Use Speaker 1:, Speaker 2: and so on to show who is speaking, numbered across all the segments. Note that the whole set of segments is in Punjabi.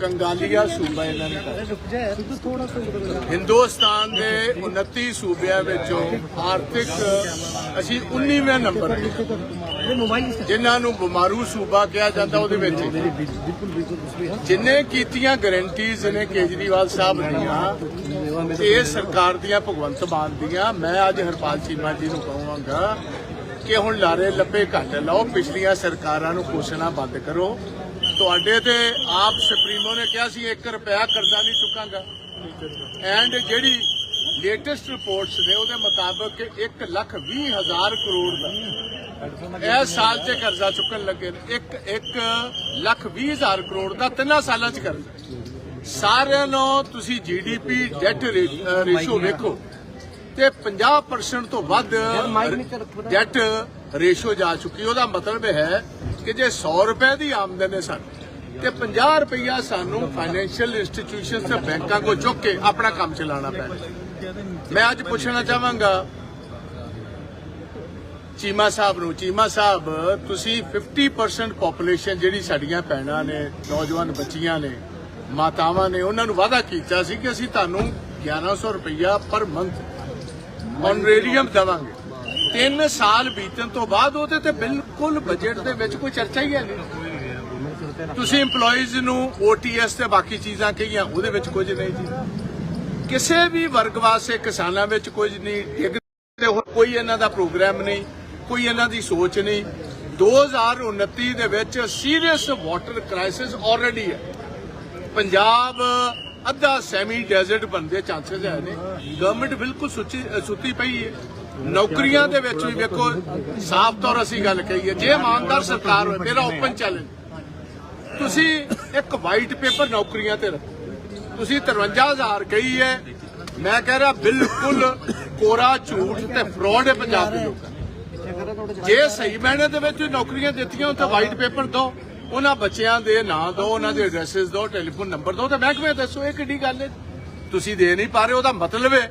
Speaker 1: ਕੰਗਾਲੀਆ ਸੂਬਾ ਇਹਨਾਂ ਨੇ ਕਰ ਹਿੰਦੁਸਤਾਨ ਦੇ 29 ਸੂਬਿਆਂ ਵਿੱਚੋਂ ਆਰਥਿਕ, ਅਸੀਂ 19ਵੇਂ ਨੰਬਰ ਤੇ ਜਿਨ੍ਹਾਂ ਨੂੰ ਬਿਮਾਰੂ ਸੂਬਾ ਕਿਹਾ ਜਾਂਦਾ, ਉਹਦੇ ਵਿੱਚ ਜਿੰਨੇ ਕੀਤੀਆਂ ਗਰੰਟੀਜ਼ ਨੇ ਕੇਜਰੀਵਾਲ ਸਾਹਿਬ ਦੀਆਂ, ਇਹ ਸਰਕਾਰ ਦੀਆਂ, ਭਗਵੰਤ ਮਾਨ ਦੀਆਂ, ਮੈਂ ਅੱਜ ਹਰਪਾਲ ਚੀਮਾ ਜੀ ਨੂੰ ਕਹਾਂਗਾ ਕਿ ਹੁਣ ਲਾਰੇ ਲੱਪੇ ਘੱਟ ਲਾਓ, ਪਿਛਲੀਆਂ ਸਰਕਾਰਾਂ ਨੂੰ ਕੋਸ਼ਣਾ ਬੰਦ ਕਰੋ। ਤੁਹਾਡੇ ਤੇ ਆਪ ਸੁਪਰੀਮੋ ਨੇ ਕਿਹਾ ਸੀ 1 ਰੁਪਿਆ ਕਰਜ਼ਾ ਨਹੀਂ ਚੁੱਕਾਂਗਾ। ਐਂਡ ਜਿਹੜੀ ਲੇਟੈਸਟ ਰਿਪੋਰਟਸ ਨੇ ਉਹਦੇ ਮੁਤਾਬਕ 1 ਲੱਖ 20 ਹਜ਼ਾਰ ਕਰੋੜ ਦਾ। ਇਸ ਸਾਲ 'ਚ ਕਰਜ਼ਾ ਚੁੱਕਣ ਲੱਗੇ ਨੇ। 1 1 ਲੱਖ 20 ਹਜ਼ਾਰ ਕਰੋੜ ਦਾ ਤਿੰਨਾਂ ਸਾਲਾਂ 'ਚ ਕਰਜ਼ਾ। ਸਾਰਿਆਂ ਨੂੰ ਤੁਸੀਂ ਜੀਡੀਪੀ ਡੈਟ ਰੇਸ਼ੋ ਵੇਖੋ ਤੇ 50% ਤੋਂ ਵੱਧ ਡੈਟ ਰੇਸ਼ੋ ਜਾ ਚੁੱਕੀ। ਉਹਦਾ ਮਤਲਬ ਹੈ ਕਿ ਜੇ 100 ਰੁਪਏ ਦੀ ਆਮਦਨ ਹੈ ਸਾਨੂੰ, ਤੇ 50 ਰੁਪਈਆ ਸਾਨੂੰ ਫਾਈਨੈਂਸ਼ੀਅਲ ਇੰਸਟੀਟਿਊਸ਼ਨਸ ਤੇ ਬੈਂਕਾਂ ਕੋ ਚੁੱਕ ਕੇ ਆਪਣਾ ਕੰਮ ਚਲਾਉਣਾ ਪੈਣਾ ਮੈਂ ਅੱਜ ਪੁੱਛਣਾ ਚਾਹਾਂਗਾ, ਚੀਮਾ ਸਾਹਿਬ ਨੂੰ, ਚੀਮਾ ਸਾਹਿਬ, ਤੁਸੀਂ 50% ਪੋਪੂਲੇਸ਼ਨ ਜਿਹੜੀ ਸਾਡੀਆਂ ਭੈਣਾਂ ਨੇ, ਨੌਜਵਾਨ ਬੱਚੀਆਂ ਨੇ, ਮਾਤਾਵਾਂ ਨੇ, ਉਹਨਾਂ ਨੂੰ ਵਾਅਦਾ ਕੀਤਾ ਸੀ ਕਿ ਅਸੀਂ ਤੁਹਾਨੂੰ 1100 ਰੁਪਈਆ ਪਰ ਮੰਥ ਔਨਰੇਰੀਅਮ ਦੇਵਾਂਗੇ। 3 ਸਾਲ ਬੀਤਣ ਤੋਂ ਬਾਅਦ ਉਹਦੇ ਤੇ ਬਿਲਕੁਲ ਬਜਟ ਦੇ ਵਿੱਚ ਕੋਈ ਚਰਚਾ ਹੀ ਹੈ ਨਹੀਂ। ਤੁਸੀਂ EMPLOYEES ਨੂੰ OTS ਤੇ ਬਾਕੀ ਚੀਜ਼ਾਂ ਕਹੀਆਂ, ਉਹਦੇ ਵਿੱਚ ਕੁਝ ਨਹੀਂ ਜੀ। ਕਿਸੇ ਵੀ ਵਰਗ ਵਾਸਤੇ ਕਿਸਾਨਾਂ ਵਿੱਚ ਕੁਝ ਨਹੀਂ। ਡਿੱਗਦੇ ਕੋਈ ਇਹਨਾਂ ਦਾ ਪ੍ਰੋਗਰਾਮ ਨਹੀਂ, ਕੋਈ ਇਹਨਾਂ ਦੀ ਸੋਚ ਨਹੀਂ। 2029 ਦੇ ਵਿੱਚ ਸੀਰੀਅਸ ਵਾਟਰ ਕ੍ਰਾਈਸਿਸ ਆਲਰੇਡੀ ਹੈ। ਪੰਜਾਬ ਅੱਧਾ ਸੈਮੀ ਡੈਜ਼ਰਟ ਬਣਦੇ ਚਾਂਸਸ ਹੈ ਨੇ ਗਵਰਨਮੈਂਟ ਬਿਲਕੁਲ ਸੁੱਤੀ ਪਈ ਹੈ। ਨੌਕਰੀਆਂ ਦੇ ਵਿੱਚ ਵੀ ਵੇਖੋ, ਸਾਫ਼ ਤੌਰ ਅਸੀਂ ਗੱਲ ਕਹੀਏ, ਜੇ ਇਮਾਨਦਾਰ ਸਰਕਾਰ ਹੋਵੇ ਮੇਰਾ ਓਪਨ ਚੈਲੰਜ ਤੁਸੀਂ ਇੱਕ ਵਾਈਟ ਪੇਪਰ ਨੌਕਰੀਆਂ ਤੇ ਰੱਖੋ। ਤੁਸੀਂ 53000 ਕਹੀ ਹੈ, ਮੈਂ ਕਹਿ ਰਿਹਾ ਬਿਲਕੁਲ ਕੋਰਾ, ਝੂਠ ਤੇ ਫਰਾਡ ਹੈ ਪੰਜਾਬ ਦੇ ਲੋਕਾਂ ਜੇ ਸਹੀ ਮਾਇਨੇ ਦੇ ਵਿੱਚ ਨੌਕਰੀਆਂ ਦਿੱਤੀਆਂ ਤਾਂ ਵਾਈਟ ਪੇਪਰ ਦੋ, ਉਹਨਾਂ ਬੱਚਿਆਂ ਦੇ ਨਾਂ ਦੋ, ਉਹਨਾਂ ਦੇ ਐਡਰੈਸਸ ਦਿਓ ਟੈਲੀਫੋਨ ਨੰਬਰ ਦੋ, ਤੇ ਮਹਿਕਮੇ ਦੱਸੋ ਇਹ ਕਿੱਡੀ ਗੱਲ ਹੈ। ਤੁਸੀਂ ਦੇ ਨਹੀਂ ਪਾ ਰਹੇ, ਉਹਦਾ ਮਤਲਬ ਹੈ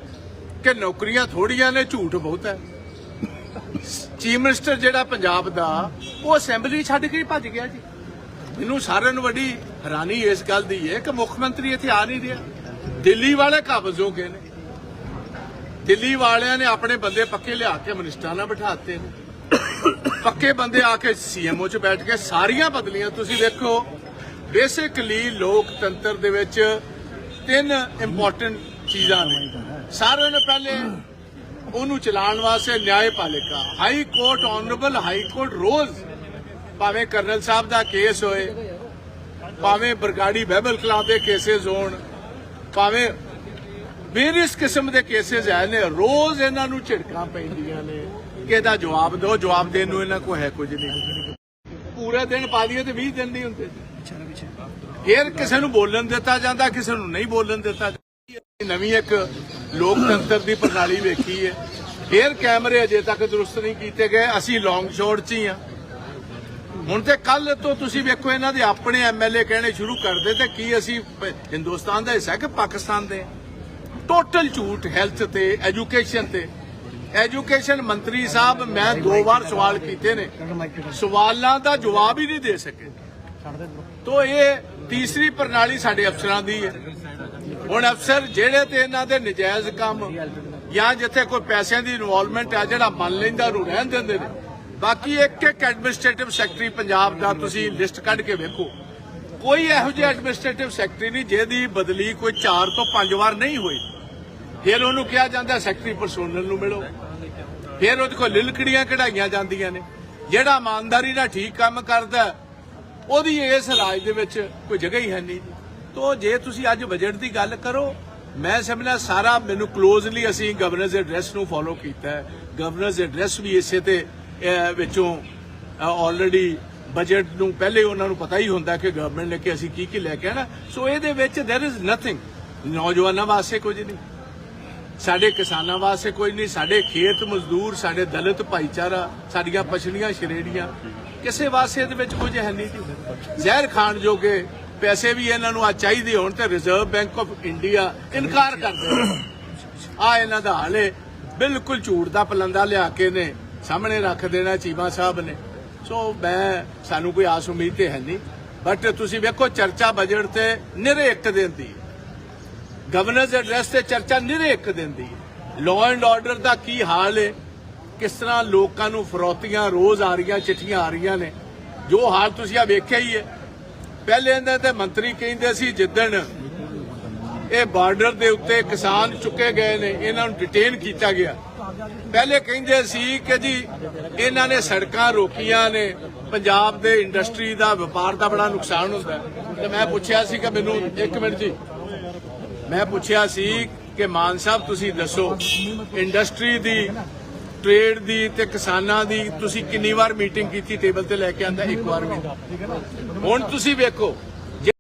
Speaker 1: ਕਿ ਨੌਕਰੀਆਂ ਥੋੜੀਆਂ ਨੇ, ਝੂਠ ਬਹੁਤ ਹੈ। ਚੀਫ ਮਿਨਿਸਟਰ ਜਿਹੜਾ ਪੰਜਾਬ ਦਾ, ਉਹ ਅਸੈਂਬਲੀ ਛੱਡ ਕੇ ਭੱਜ ਗਿਆ ਜੀ। ਮੈਨੂੰ ਸਾਰਿਆਂ ਨੂੰ ਵੱਡੀ ਹੈਰਾਨੀ ਇਸ ਗੱਲ ਦੀ ਹੈ ਕਿ ਮੁੱਖ ਮੰਤਰੀ ਇੱਥੇ ਆ ਨਹੀਂ ਰਿਹਾ। ਦਿੱਲੀ ਵਾਲੇ ਕਾਬਜ਼ ਹੋ ਗਏ ਨੇ। ਦਿੱਲੀ ਵਾਲਿਆਂ ਨੇ ਆਪਣੇ ਬੰਦੇ ਪੱਕੇ ਲਿਆ ਕੇ ਮਿਨਿਸਟਰਾਂ ਨਾਲ ਬਿਠਾਤੇ ਨੇ। ਪੱਕੇ ਬੰਦੇ ਆ ਕੇ ਸੀਐਮਓ 'ਚ ਬੈਠ ਕੇ ਸਾਰੀਆਂ ਬਦਲੀਆਂ ਤੁਸੀਂ ਵੇਖੋ ਬੇਸਿਕਲੀ ਲੋਕਤੰਤਰ ਦੇ ਵਿੱਚ ਤਿੰਨ ਇੰਪੋਰਟੈਂਟ ਚੀਜ਼ਾਂ ਨੇ। ਸਾਰਿਆਂ ਨੂੰ ਪਹਿਲੇ ਉਹਨੂੰ ਚਲਾਉਣ ਵਾਸਤੇ ਨਿਆਂਪਾਲਿਕਾ high court honourable high court ਰੋਜ਼ ਭਾਵੇਂ ਕਰਨਲ ਸਾਹਿਬ ਦਾ ਕੇਸ ਹੋਏ ਭਾਵੇਂ ਬਰਗਾੜੀ ਬਹਿਬਲ ਕਲਾਂ ਦੇ ਕੇਸਿਸ ਹੋਣ ਭਾਵੇਂ ਵੇਰੀਅਸ ਕਿਸਮ ਦੇ ਕੇਸਿਸ ਆਏ ਨੇ ਰੋਜ਼ ਇਹਨਾਂ ਨੂੰ ਝਿੜਕਾਂ ਪੈਂਦੀਆਂ ਨੇ। ਕਿ ਇਹਦਾ ਜਵਾਬ ਦਿਓ ਜਵਾਬ ਦੇਣ ਨੂੰ ਇਹਨਾਂ ਕੋ ਹੈ ਕੁਝ ਨਹੀਂ। ਪੂਰੇ ਦਿਨ ਪਾ ਦਈਏ ਤੇ 20 ਦਿਨ ਨਹੀਂ ਹੁੰਦੇ। ਫਿਰ ਕਿਸੇ ਨੂੰ ਬੋਲਣ ਦਿੱਤਾ ਜਾਂਦਾ ਕਿਸੇ ਨੂੰ ਨਹੀਂ ਬੋਲਣ ਦਿੱਤਾ। ਨਵੀਂ ਇੱਕ ਲੋਕਤੰਤਰ ਦੀ ਪ੍ਰਣਾਲੀ ਵੇਖੀ ਹੈ। ਫਿਰ ਕੈਮਰੇ ਅਜੇ ਤੱਕ ਦਰੁਸਤ ਨਹੀਂ ਕੀਤੇ ਗਏ। ਅਸੀਂ ਲੌਂਗ ਸ਼ਾਟ 'ਚ ਹੀ ਆ ਹੁਣ ਤੇ ਕੱਲ ਤੋਂ ਤੁਸੀਂ ਵੇਖੋ, ਇਹਨਾਂ ਦੇ ਆਪਣੇ ਐਮਐਲਏ ਕਹਿਣੇ ਸ਼ੁਰੂ ਕਰਦੇ ਤੇ ਕੀ ਅਸੀਂ ਹਿੰਦੁਸਤਾਨ ਦਾ ਹਿੱਸਾ ਕਿ ਪਾਕਿਸਤਾਨ ਦੇ ਟੋਟਲ ਝੂਠ ਹੈਲਥ ਤੇ ਐਜੂਕੇਸ਼ਨ ਤੇ। ਐਜੂਕੇਸ਼ਨ ਮੰਤਰੀ ਸਾਹਿਬ, ਮੈਂ ਦੋ ਵਾਰ ਸਵਾਲ ਕੀਤੇ ਨੇ। ਸਵਾਲਾਂ ਦਾ ਜਵਾਬ ਹੀ ਨਹੀਂ ਦੇ ਸਕੇ। ਤੋ ਇਹ ਤੀਸਰੀ ਪ੍ਰਣਾਲੀ ਸਾਡੇ ਅਫਸਰਾਂ ਦੀ ਹੈ। ਹੁਣ ਅਫਸਰ ਜਿਹੜੇ ਤੇ ਇਹਨਾਂ ਦੇ ਨਜਾਇਜ਼ ਕੰਮ ਜਾਂ ਜਿੱਥੇ ਕੋਈ ਪੈਸਿਆਂ ਦੀ ਇਨਵੋਲਵਮੈਂਟ ਆ, ਜਿਹੜਾ ਮੰਨ ਲੈਂਦਾ, ਉਹਨੂੰ ਰਹਿਣ ਦਿੰਦੇ ਨੇ। ਬਾਕੀ ਇੱਕ ਇੱਕ ਐਡਮਿਨਿਸਟ੍ਰੇਟਿਵ ਸੈਕਟਰੀ ਪੰਜਾਬ ਦਾ ਤੁਸੀਂ ਲਿਸਟ ਕੱਢ ਕੇ ਵੇਖੋ। ਕੋਈ ਇਹੋ ਜਿਹਾ ਐਡਮਿਨਿਸਟ੍ਰੇਟਿਵ ਸੈਕਟਰੀ ਨਹੀਂ, ਜਿਹਦੀ ਬਦਲੀ ਕੋਈ 4 ਤੋਂ 5 ਵਾਰ ਨਹੀਂ ਹੋਈ। ਫਿਰ ਉਹਨੂੰ ਕਿਹਾ ਜਾਂਦਾ ਸੈਕਟਰੀ ਪਰਸੋਨਲ ਨੂੰ ਮਿਲੋ। ਫਿਰ ਉਹਦੇ ਕੋਲ ਲਿਲਕੜੀਆਂ ਕਢਾਈਆਂ ਜਾਂਦੀਆਂ ਨੇ। ਜਿਹੜਾ ਇਮਾਨਦਾਰੀ ਨਾਲ ਠੀਕ ਕੰਮ ਕਰਦਾ, ਉਹਦੀ ਇਸ ਰਾਜ ਦੇ ਵਿੱਚ ਕੋਈ ਜਗ੍ਹਾ ਹੀ ਹੈ ਨਹੀਂ। ਤੋ ਜੇ ਤੁਸੀਂ ਅੱਜ ਬਜਟ ਦੀ ਗੱਲ ਕਰੋ, ਮੈਂ ਸਮਝਣਾ ਸਾਰਾ ਮੈਨੂੰ ਕਲੋਜ਼ਲੀ ਅਸੀਂ ਗਵਰਨਰਸ ਐਡਰੈਸ ਨੂੰ ਫੋਲੋ ਕੀਤਾ ਹੈ। ਗਵਰਨਰਸ ਐਡਰੈਸ ਵੀ ਇਸੇ ਤੇ ਵਿੱਚੋਂ ਆਲਰੇਡੀ ਬਜਟ ਨੂੰ ਪਹਿਲੇ ਉਹਨਾਂ ਨੂੰ ਪਤਾ ਹੀ ਹੁੰਦਾ ਕਿ ਗਵਰਨਮੈਂਟ ਨੇ ਕਿ ਅਸੀਂ ਕੀ ਕੀ ਲੈ ਕੇ ਆਣਾ ਸੋ ਇਹਦੇ ਵਿੱਚ there is ਨਥਿੰਗ ਨੌਜਵਾਨਾਂ ਵਾਸਤੇ ਕੁਝ ਨਹੀਂ। ਸਾਡੇ ਕਿਸਾਨਾਂ ਵਾਸਤੇ ਕੋਈ ਨਹੀਂ। ਸਾਡੇ ਖੇਤ ਮਜ਼ਦੂਰ, ਸਾਡੇ ਦਲਿਤ ਭਾਈਚਾਰਾ, ਸਾਡੀਆਂ ਪਛੜੀਆਂ ਸ਼੍ਰੇਣੀਆਂ। ਕਿਸੇ ਵਾਸਤੇ ਇਹਦੇ ਵਿੱਚ ਕੁਝ ਹੈ ਨਹੀਂ। ਜ਼ਹਿਰ ਖਾਣ ਜੋਗੇ ਪੈਸੇ ਵੀ ਇਹਨਾਂ ਨੂੰ ਆ ਚਾਹੀਦੇ ਹੋਣ ਤੇ ਰਿਜ਼ਰਵ ਬੈਂਕ ਆਫ ਇੰਡੀਆ ਇਨਕਾਰ ਕਰ ਆ ਇਹਨਾਂ ਦਾ ਹਾਲ ਹਾਲੇ ਬਿਲਕੁਲ ਝੂਠ ਦਾ ਪਲੰਦਾ ਲਿਆ ਕੇ ਨੇ, ਸਾਹਮਣੇ ਰੱਖ ਦੇਣਾ ਚੀਮਾ ਸਾਹਿਬ ਨੇ। ਸੋ ਮੈਂ, ਸਾਨੂੰ ਕੋਈ ਆਸ ਉਮੀਦ ਤੇ ਹੈ ਨਹੀਂ। ਬਟ ਤੁਸੀਂ ਵੇਖੋ, ਚਰਚਾ ਬਜਟ ਤੇ ਨਿਰੇ ਇੱਕ ਦਿਨ ਦੀ ਗਵਰਨਰਸ ਐਡਰੈਸ ਤੇ ਚਰਚਾ ਨਿਰੇ ਇੱਕ ਦਿਨ ਦੀ ਲਾਅ ਐਂਡ ਆਰਡਰ ਦਾ ਕੀ ਹਾਲ ਹੈ ਕਿਸ ਤਰ੍ਹਾਂ ਲੋਕਾਂ ਨੂੰ ਫਰੋਤੀਆਂ, ਰੋਜ਼ ਆ ਰਹੀਆਂ, ਚਿੱਠੀਆਂ ਆ ਰਹੀਆਂ ਨੇ? ਜੋ ਹਾਲ ਤੁਸੀਂ ਆ ਵੇਖਿਆ ਹੀ ਹੈ ਪਹਿਲੇ ਇਹਨਾਂ ਤੇ ਮੰਤਰੀ ਕਹਿੰਦੇ ਸੀ ਜਿੱਦਣ ਇਹ ਬਾਰਡਰ ਦੇ ਉੱਤੇ ਕਿਸਾਨ ਚੁੱਕੇ ਗਏ ਨੇ, ਇਹਨਾਂ ਨੂੰ ਡਿਟੇਨ ਕੀਤਾ ਗਿਆ। ਪਹਿਲੇ ਕਹਿੰਦੇ ਸੀ ਕਿ ਜੀ, ਇਹਨਾਂ ਨੇ ਸੜਕਾਂ ਰੋਕੀਆਂ ਨੇ, ਪੰਜਾਬ ਦੇ ਇੰਡਸਟਰੀ ਦਾ, ਵਪਾਰ ਦਾ ਬੜਾ ਨੁਕਸਾਨ ਹੁੰਦਾ ਤੇ ਮੈਂ ਪੁੱਛਿਆ ਸੀ ਕਿ ਮੈਨੂੰ, ਇੱਕ ਮਿੰਟ ਜੀ, ਮੈਂ ਪੁੱਛਿਆ ਸੀ ਕਿ ਮਾਨ ਸਾਹਿਬ ਤੁਸੀਂ ਦੱਸੋ ਇੰਡਸਟਰੀ ਦੀ ਟ੍ਰੇਡ ਦੀ ਤੇ ਕਿਸਾਨਾਂ ਦੀ ਤੁਸੀਂ ਕਿੰਨੀ ਵਾਰ ਮੀਟਿੰਗ ਕੀਤੀ, ਟੇਬਲ ਤੇ ਲੈ ਕੇ ਆਂਦਾ, ਇੱਕ ਵਾਰ ਵੀ ਹੁਣ ਤੁਸੀਂ ਵੇਖੋ